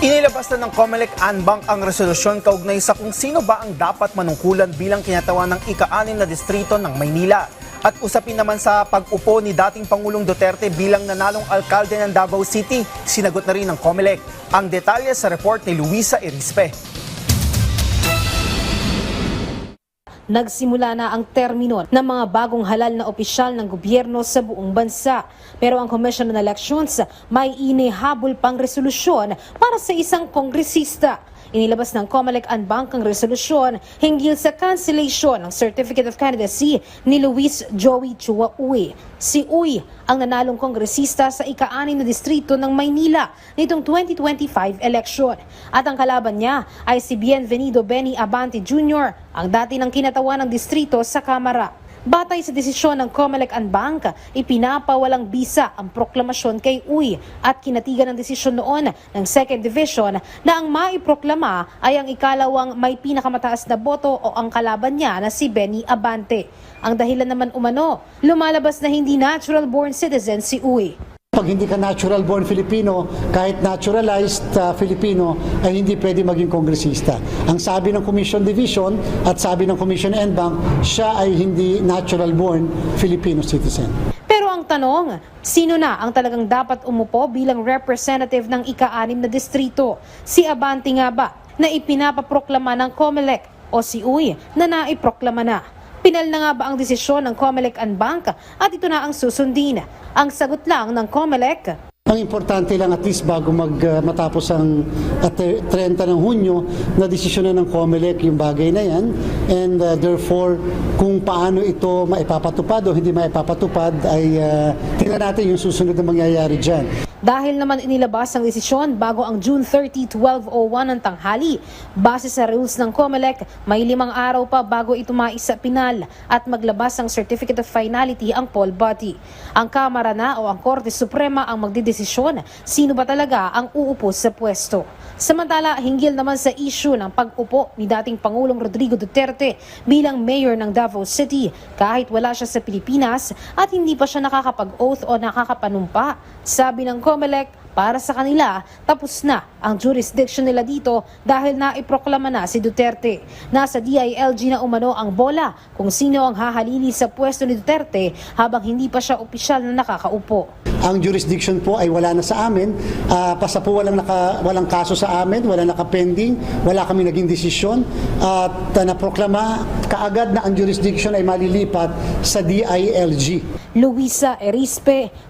Inilabas na ng COMELEC Anbank ang resolusyon kaugnay sa kung sino ba ang dapat manungkulan bilang kinatawan ng ika-anim na distrito ng Maynila. At usapin naman sa pag-upo ni dating Pangulong Duterte bilang nanalong alkalde ng Davao City, sinagot na rin ng COMELEC. Ang detalye sa report ni Luisa Erispe. Nagsimula na ang termino ng mga bagong halal na opisyal ng gobyerno sa buong bansa. Pero ang Commission on Elections may inihabol pang resolusyon para sa isang kongresista. Inilabas ng COMELEC ang resolusyon hinggil sa cancellation ng Certificate of Candidacy ni Luis Joey Chua Uy. Si Uy ang nanalong kongresista sa ika-anim na distrito ng Maynila nitong 2025 election. At ang kalaban niya ay si Bienvenido Benny Abante Jr., ang dati ng kinatawan ng distrito sa Kamara. Batay sa desisyon ng COMELEC and Bank, ipinapawalang bisa ang proklamasyon kay Uy at kinatigan ng desisyon noon ng Second Division na ang maiproklama ay ang ikalawang may pinakamataas na boto o ang kalaban niya na si Benny Abante. Ang dahilan naman umano, lumalabas na hindi natural-born citizen si Uy. Pag hindi ka natural born Filipino, kahit naturalized uh, Filipino, ay hindi pwede maging kongresista. Ang sabi ng Commission Division at sabi ng Commission Bank, siya ay hindi natural born Filipino citizen. Pero ang tanong, sino na ang talagang dapat umupo bilang representative ng ika-anim na distrito? Si Abante nga ba na ipinapaproklama ng COMELEC o si Uy na naiproklama na? Pinal na nga ba ang desisyon ng COMELEC and Bank at ito na ang susundin? Ang sagot lang ng COMELEC, Ang importante lang at least bago mag, uh, matapos ang at 30 ng Hunyo na desisyon na ng COMELEC yung bagay na yan and uh, therefore kung paano ito maipapatupad o hindi maipapatupad ay uh, tingnan natin yung susunod na mangyayari dyan. Dahil naman inilabas ang desisyon bago ang June 30, 1201 ng tanghali. Base sa rules ng COMELEC, may limang araw pa bago ito maisa pinal at maglabas ng Certificate of Finality ang poll body. Ang Kamara na o ang Korte Suprema ang magdidesisyon sino ba talaga ang uupo sa pwesto. Samantala, hinggil naman sa issue ng pag-upo ni dating Pangulong Rodrigo Duterte bilang mayor ng Davao City kahit wala siya sa Pilipinas at hindi pa siya nakakapag-oath o nakakapanumpa. Sabi ng COMELEC, para sa kanila, tapos na ang jurisdiction nila dito dahil naiproklama na si Duterte. Nasa DILG na umano ang bola kung sino ang hahalili sa pwesto ni Duterte habang hindi pa siya opisyal na nakakaupo. Ang jurisdiction po ay wala na sa amin. Ah, basta po walang, naka, walang kaso sa amin, wala nakapending, wala kami naging desisyon. At uh, naproklama kaagad na ang jurisdiction ay malilipat sa DILG. Luisa Erispe